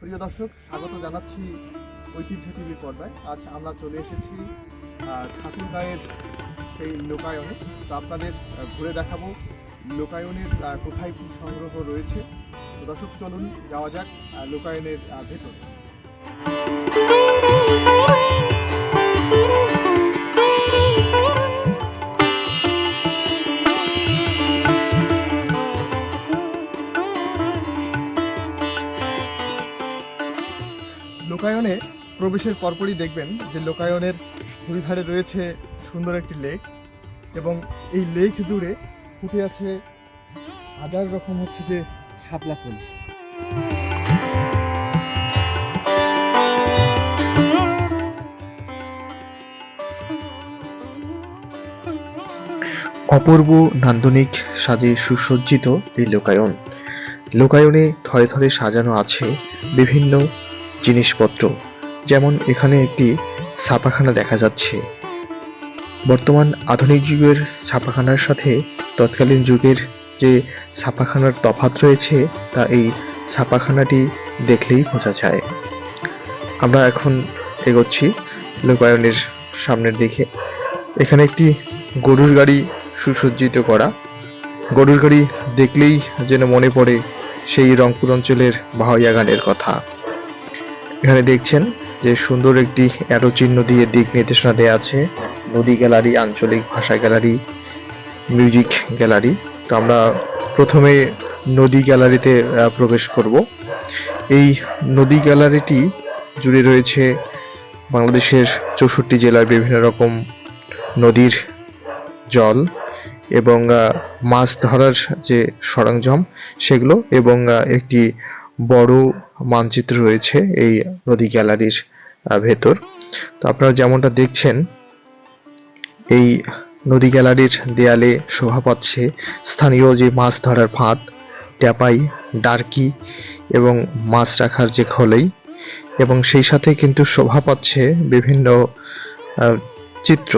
প্রিয় দর্শক, স্বাগত জানাচ্ছি ঐতিহ্য টিভি পর্দায়। আজ আমরা চলে এসেছি ঠাকুরগাঁয়ের সেই লোকায়নে। তো আপনাদের ঘুরে দেখাবো লোকায়নের কোথায় কী সংগ্রহ রয়েছে। তো দর্শক, চলুন, যাওয়া যাক লোকায়নের ভেতর। লোকায়নে প্রবেশের পরপরই দেখবেন যে লোকায়নের দুই ধারে রয়েছে সুন্দর একটি লেক এবং এই লেক জুড়ে ফুটে আছে হাজার রকম হচ্ছে যে শাপলা ফুল। অপূর্ব নান্দনিক সাজে সুসজ্জিত এই লোকায়ন। লোকায়নে থরে থরে সাজানো আছে বিভিন্ন জিনিসপত্র, যেমন এখানে একটি ছাপাখানা দেখা যাচ্ছে। বর্তমান আধুনিক যুগের ছাপাখানার সাথে তৎকালীন যুগের যে ছাপাখানার তফাৎ রয়েছে, তা এই ছাপাখানাটি দেখলেই বোঝা যায়। আমরা এখন এগোচ্ছি লোকায়নের সামনের দিকে। এখানে একটি গরুর গাড়ি সুসজ্জিত করা। গরুর গাড়ি দেখলেই যেন মনে পড়ে সেই রংপুর অঞ্চলের বাহাইয়া গানের কথা। দেখছেন যে সুন্দর একটি অ্যারো চিহ্ন দিয়ে দিক নির্দেশনা দেওয়া আছে। নদী গ্যালারি, আঞ্চলিক ভাষা গ্যালারি, মিউজিক গ্যালারি। তো আমরা প্রথমে নদী গ্যালারিতে প্রবেশ করব। এই নদী গ্যালারিটি জুড়ে রয়েছে বাংলাদেশের চৌষট্টি জেলার বিভিন্ন রকম নদীর জল এবং মাছ ধরার যে সরঞ্জাম সেগুলো এবং একটি বড় মানচিত্র রয়েছে এই নদী গ্যালারির ভেতর। তো আপনারা যেমনটা দেখছেন, এই নদী গ্যালারির দেয়ালে শোভা পাচ্ছে স্থানীয় যে মাছ ধরার ফাঁদ, ট্যাপাই, ডার্কি এবং মাছ রাখার যে খোলই এবং সেই সাথে কিন্তু শোভা পাচ্ছে বিভিন্ন চিত্র।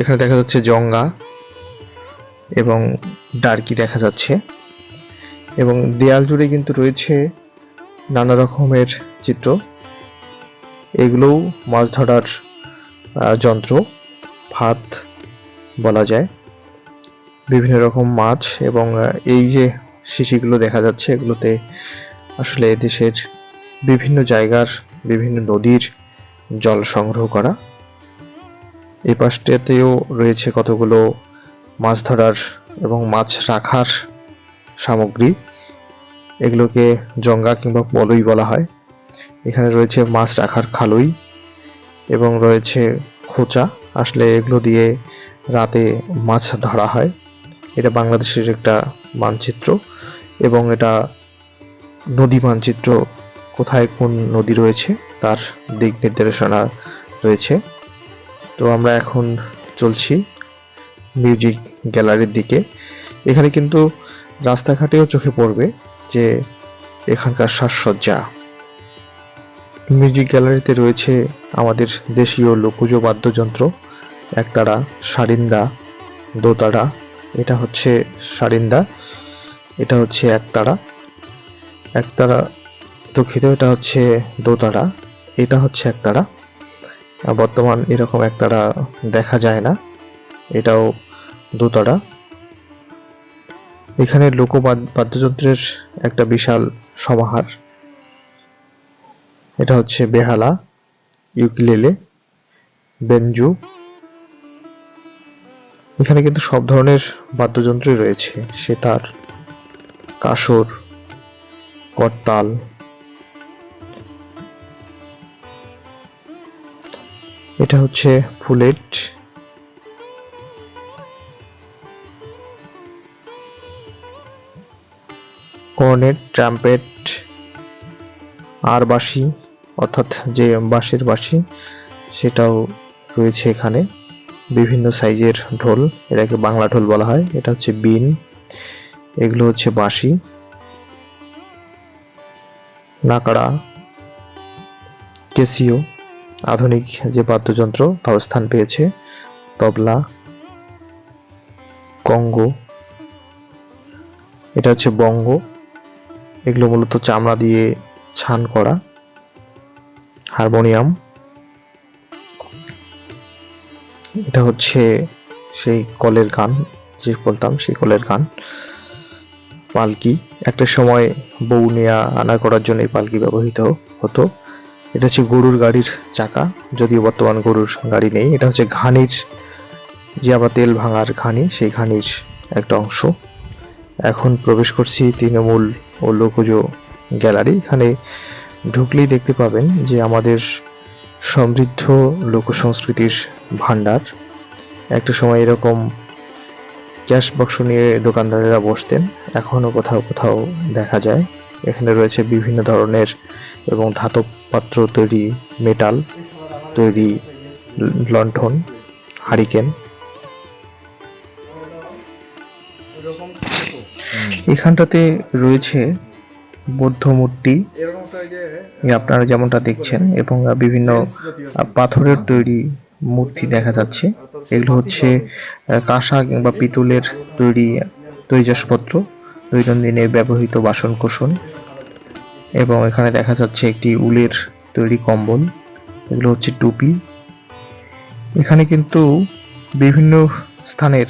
এখানে দেখা যাচ্ছে জঙ্গা এবং ডার্কি দেখা যাচ্ছে। এবং দেয়াল জুড়ে কিন্তু রয়েছে নানা রকমের চিত্র। এগুলোও মাছ ধরার যন্ত্র ফাঁদ বলা যায়। বিভিন্ন রকম মাছ এবং এই যে শিশিগুলো দেখা যাচ্ছে, এগুলোতে আসলে দেশের বিভিন্ন জায়গার, বিভিন্ন নদীর জল সংগ্রহ করা। এই পাশটাতেও রয়েছে কতগুলো মাছ ধরার এবং মাছ রাখার সামগ্রী, এগুলোকে জঙ্গা কিংবা পলই বলা হয়। এখানে রয়েছে মাছ রাখার খালই এবং রয়েছে খোঁচা। আসলে এগুলো দিয়ে রাতে মাছ ধরা হয়। এটা বাংলাদেশের একটা মানচিত্র এবং এটা নদী মানচিত্র। কোথায় কোন নদী রয়েছে তার দিক নির্দেশনা রয়েছে। তো আমরা এখন চলছি মিউজিক গ্যালারির দিকে। এখানে কিন্তু রাস্তাঘাটেও চোখে পড়বে যে এখানকার সাজসজ্জা। মিউজিক গ্যালারিতে রয়েছে আমাদের দেশীয় লোকজ বাদ্যযন্ত্র। একতারা, সারিন্দা, দোতারা, এটা হচ্ছে সারিন্দা, এটা হচ্ছে একতারা। একতারা দুঃখিত, এটা হচ্ছে দোতারা, এটা হচ্ছে একতারা। বর্তমান এরকম একতারা দেখা যায় না, এটাও দোতারা। এখানে লোকবাদ বাদ্যযন্ত্রের একটা বিশাল সমাহার। এটা হচ্ছে বেহালা, ইউকিলেলে বেঞ্জু এখানে কিন্তু সব ধরনের বাদ্যযন্ত্রই রয়েছে। সেতার, কাসর, করতাল। এটা হচ্ছে ফুলেট। কর্নেট ট্রাম্পেট আর বাঁশি, অর্থাৎ যে বাঁশের বাঁশি, সেটাও রয়েছে এখানে। বিভিন্ন সাইজের ঢোল, এটাকে বাংলা ঢোল বলা হয়। এটা হচ্ছে বিন, এগুলো হচ্ছে বাঁশি। নাকাড়া, কেসিও, আধুনিক যে বাদ্যযন্ত্র, তাও স্থান পেয়েছে। তবলা, কঙ্গো, এটা হচ্ছে বঙ্গ। এগুলো মূলত চামড়া দিয়ে ছান করা, হারমোনিয়াম। এটা হচ্ছে সেই কলের গান, যে বলতাম সেই কলের গান, পালকি। একটা সময় বউ নেয়া আনা করার জন্য এই পালকি ব্যবহৃত হতো। এটা হচ্ছে গরুর গাড়ির চাকা, যদিও বর্তমান গরুর গাড়ি নেই। এটা হচ্ছে ঘানির, যে আমরা তেল ভাঙার ঘানি, সেই ঘানির একটা অংশ। এখন প্রবেশ করছি তৃণমূল ও লোকজ গ্যালারি। এখানে ঢুকলেই দেখতে পাবেন যে আমাদের সমৃদ্ধ লোক সংস্কৃতির ভাণ্ডার। একটা সময় এরকম ক্যাশ বাক্স নিয়ে দোকানদারেরা বসতেন, এখনও কোথাও কোথাও দেখা যায়। এখানে রয়েছে বিভিন্ন ধরনের এবং ধাতব পাত্র তৈরি, মেটাল তৈরি লণ্ঠন, হারিকেন। এখানটাতে রয়েছে বৌদ্ধ মূর্তি আপনারা যেমনটা দেখছেন, এবং বিভিন্ন পাথরের তৈরি মূর্তি দেখা যাচ্ছে। এগুলো হচ্ছে কাঁসা কিংবা পিতলের তৈরি তৈজসপত্র, দৈনন্দিনে ব্যবহৃত বাসন কোসন এবং এখানে দেখা যাচ্ছে একটি উলের তৈরি কম্বল, এগুলো হচ্ছে টুপি। এখানে কিন্তু বিভিন্ন স্থানের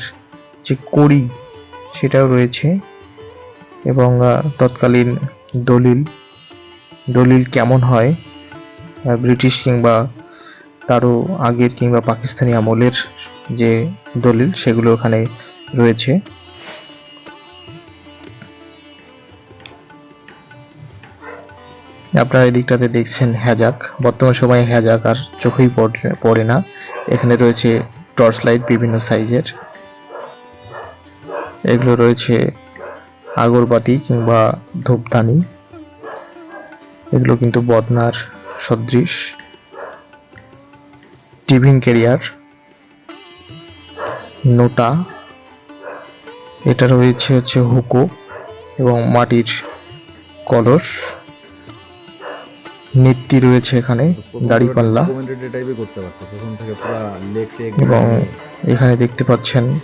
যে কড়ি, সেটাও রয়েছে। এবং তৎকালীন দলিল দলিল কেমন হয় ব্রিটিশ কিংবা তারও আগের কিংবা পাকিস্তানি আমলের যে দলিল সেগুলো ওখানে রয়েছে। আপনারা এই দিকটাতে দেখছেন হ্যাজাক। বর্তমান সময়ে হ্যাজাক আর চোখেই পড়ে- পড়ে না। এখানে রয়েছে টর্চ লাইট বিভিন্ন সাইজের। এগুলো রয়েছে আগরবাতি কিংবা ধূপদানি এগুলো কিন্তু বদনার সদৃশ। টিভিং ক্যারিয়ার, নোটা। এটা রয়েছে হচ্ছে হুকো এবং মাটির কলস। নেত্তি রয়েছে এখানে, দাড়িপাল্লা। এবং এখানে দেখতে পাচ্ছেন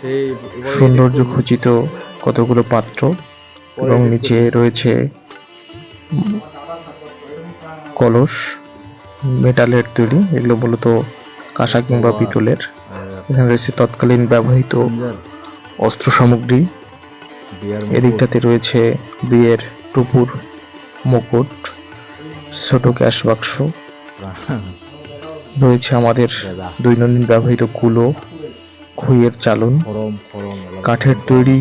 সৌন্দর্য খচিত কতগুলো পাত্র। এবং নিচে রয়েছে কলস মেটালের তৈরি এগুলো মূলত কাঁসা কিংবা পিতলের। এখানে রয়েছে তৎকালীন ব্যবহৃত অস্ত্র সামগ্রী। এদিকটাতে রয়েছে বিয়ের টুপুর মুকুট ছোট ক্যাশ বাক্স। রয়েছে আমাদের দৈনন্দিন ব্যবহৃত কুলো খুইয়ের চালন কাঠের তৈরি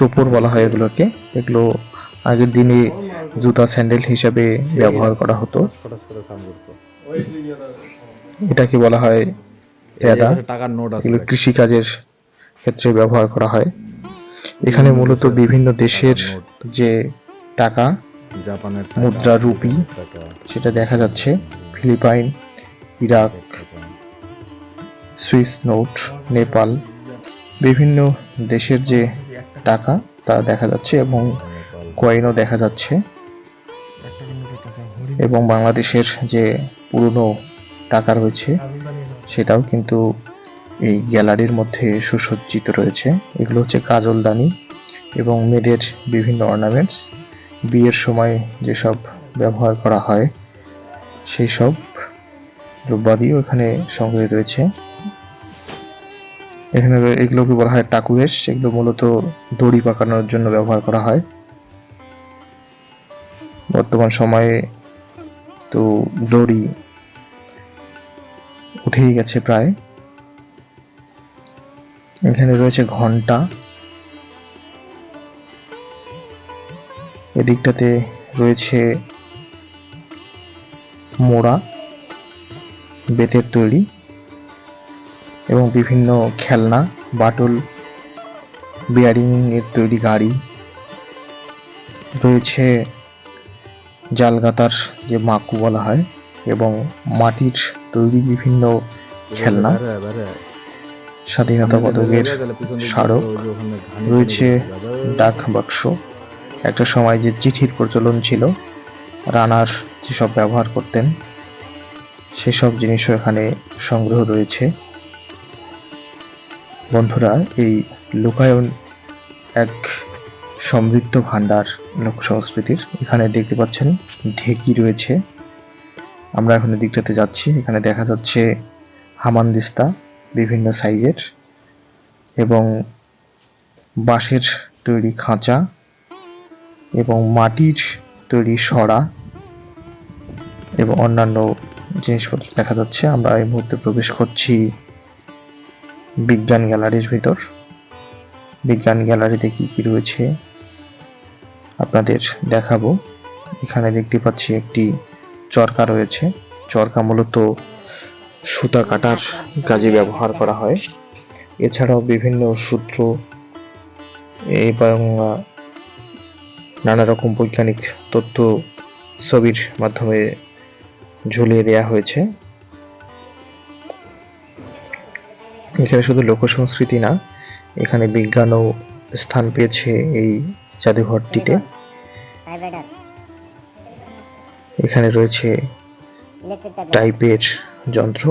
চোপড় বলা হয় এগুলোকে। এগুলো আগের দিনে জুতা স্যান্ডেল হিসাবে ব্যবহার করা হতো। এটাকে বলা হয় পেয়াদা। এই টাকার নোট আছে এগুলো কৃষিকাজের ক্ষেত্রে ব্যবহার করা হয়। এখানে মূলত বিভিন্ন দেশের যে টাকা জাপানের মুদ্রা রুপি সেটা দেখা যাচ্ছে। Philippine Iraq Swiss note Nepal বিভিন্ন দেশের যে টাকা তা দেখা যাচ্ছে এবং কয়েনও দেখা যাচ্ছে। এবং বাংলাদেশের যে পুরনো টাকা রয়েছে, সেটাও কিন্তু এই গ্যালারির মধ্যে সুসজ্জিত রয়েছে। এগুলো হচ্ছে কাজলদানি এবং মেয়েদের বিভিন্ন অর্নামেন্টস বিয়ের সময় যেসব ব্যবহার করা হয়, সেই সব দ্রব্যাদিও এখানে সংগ্রহে রয়েছে এখানে এগুলোকে বলা হয় টাকুরেশ এগুলো মূলত দড়ি পাকানোর জন্য ব্যবহার করা হয়। বর্তমান সময়ে তো দড়ি উঠেই গেছে প্রায়। এখানে রয়েছে ঘণ্টা। এদিকটাতে রয়েছে মোড়া, বেতের তৈরি। এবং বিভিন্ন খেলনা, বাটুল বিয়ারিং এর তৈরি গাড়ি। রয়েছে জালগাতার যে মাকু বলা হয় এবং মাটির তৈরি বিভিন্ন খেলনা। স্বাধীনতা পদকের স্মারক। রয়েছে ডাক বাক্স। একটা সময় যে চিঠির প্রচলন ছিল, রানার যেসব ব্যবহার করতেন, সেসব জিনিসও এখানে সংগ্রহ রয়েছে। বন্ধুরা, এই লোকায়ন এক সমৃদ্ধ ভাণ্ডার লোক সংস্কৃতির। এখানে দেখতে পাচ্ছেন ঢেকি রয়েছে। আমরা এখন দিকটাতে যাচ্ছি। এখানে দেখা যাচ্ছে হামানদিস্তা বিভিন্ন সাইজের এবং বাঁশের তৈরি খাঁচা এবং মাটির তৈরি সরা এবং অন্যান্য জিনিসপত্র দেখা যাচ্ছে। আমরা এই মুহূর্তে প্রবেশ করছি বিজ্ঞান গ্যালারির ভিতর। বিজ্ঞান গ্যালারিতে কি কি রয়েছে আপনাদের দেখাবো। এখানে দেখতে পাচ্ছি একটি চরকা রয়েছে। চরকা মূলত সুতা কাটার কাজে ব্যবহার করা হয়। এছাড়াও বিভিন্ন সূত্র এবং নানা রকম বৈজ্ঞানিক তথ্য ছবির মাধ্যমে ঝুলিয়ে দেওয়া হয়েছে। এখানে শুধু লোক সংস্কৃতি না, এখানে বিজ্ঞানও স্থান পেয়েছে এই জাদুঘরটিতে। এখানে রয়েছে টাইপ টাইপের যন্ত্র,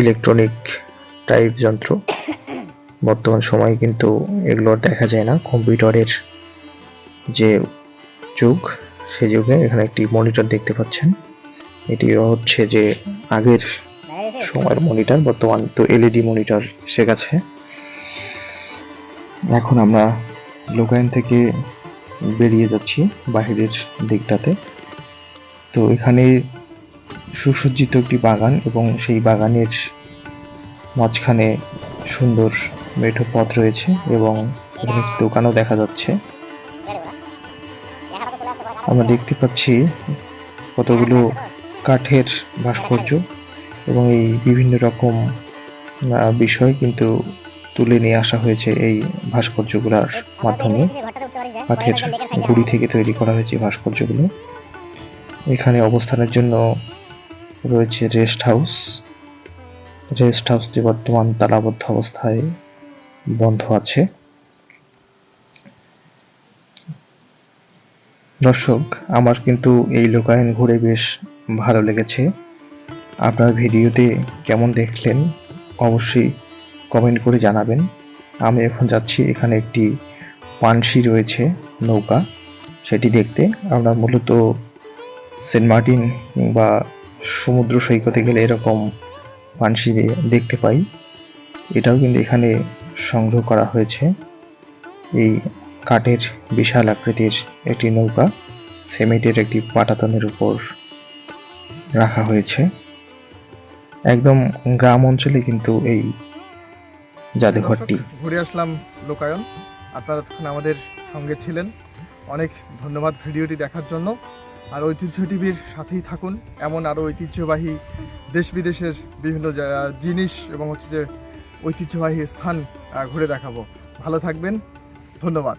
ইলেকট্রনিক টাইপ যন্ত্র। বর্তমান সময়ে কিন্তু এগুলো দেখা যায় না। কম্পিউটারের যে যুগ, সে যুগে এখানে একটি মনিটর দেখতে পাচ্ছেন। এটি হচ্ছে যে আগের সময়ের মনিটর বর্তমান তো এলইডি মনিটর এসে গেছে এখন আমরা লোকায়ন থেকে বেরিয়ে যাচ্ছি বাহিরের দিকটাতে। তো এখানে সুসজ্জিত একটি বাগান এবং সেই বাগানের মাঝখানে সুন্দর মেঠো পথ রয়েছে এবং দোকানও দেখা যাচ্ছে। আমরা দেখতে পাচ্ছি কতগুলো কাঠের ভাস্কর্য। এবং এই বিভিন্ন রকম বিষয় কিন্তু তুলে নিয়ে আসা হয়েছে এই ভাস্কর্যগুলোর মাধ্যমে। কাঠের গুড়ি থেকে তৈরি করা হয়েছে ভাস্কর্যগুলো। এখানে অবস্থানের জন্য রয়েছে রেস্ট হাউস। রেস্ট হাউসটি বর্তমান তালাবদ্ধ অবস্থায় বন্ধ আছে। দর্শক, আমার কিন্তু এই লোকায়ন ঘুরে বেশ ভালো লেগেছে। আপনার ভিডিওতে কেমন দেখলেন, অবশ্যই কমেন্ট করে জানাবেন। আমি এখন যাচ্ছি, এখানে একটি পানসি রয়েছে, নৌকা। সেটি দেখতে আমরা মূলত সেন্ট মার্টিন কিংবা সমুদ্র সৈকতে গেলে এরকম পানসি দেখতে পাই। এটাও কিন্তু এখানে সংগ্রহ করা হয়েছে। এই কাঠের বিশাল আকৃতির একটি নৌকা, সিমেন্টের একটি পাটাতনের উপর রাখা হয়েছে। একদম গ্রাম অঞ্চলে কিন্তু এই জাদুঘরটি। ঘুরে আসলাম লোকায়ন। আপনারা তখন আমাদের সঙ্গে ছিলেন। অনেক ধন্যবাদ ভিডিওটি দেখার জন্য। আর ঐতিহ্য টিভির সাথেই থাকুন। এমন আরও ঐতিহ্যবাহী দেশ বিদেশের বিভিন্ন জিনিস এবং হচ্ছে যে ঐতিহ্যবাহী স্থান ঘুরে দেখাবো। ভালো থাকবেন। ধন্যবাদ।